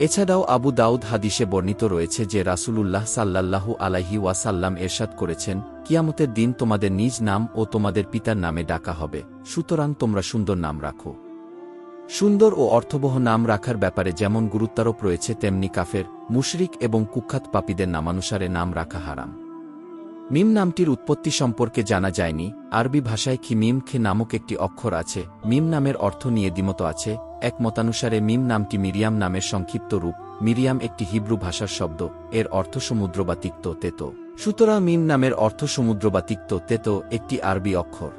এছাড়াও আবু দাউদ হাদিসে বর্ণিত রয়েছে যে রাসূলুল্লাহ সাল্লাল্লাহু আলাইহি ওয়াসাল্লাম এরশাদ করেছেন, কিয়ামতের দিন তোমাদের নিজ নাম ও তোমাদের পিতার নামে ডাকা হবে, সুতরাং তোমরা সুন্দর নাম রাখো। সুন্দর ও অর্থবহ নাম রাখার ব্যাপারে যেমন গুরুত্বারোপ রয়েছে, তেমনি কাফের, মুশরিক এবং কুখ্যাত পাপীদের নামানুসারে নাম রাখা হারাম। মিম নামটির উৎপত্তি সম্পর্কে জানা যায়নি, আরবি ভাষায় খিমিম খে নামক একটি অক্ষর আছে, মিম নামের অর্থ নিয়ে দ্বিমত আছে এক মতানুসারে মিম নামটি মিরিয়াম নামের সংক্ষিপ্ত রূপ, মিরিয়াম একটি হিব্রু ভাষার শব্দ, এর অর্থ সমুদ্র বা তিক্ত তেতো। সুতরাং মিম নামের অর্থ সমুদ্র বা তিক্ত তেতো একটি আরবি অক্ষর।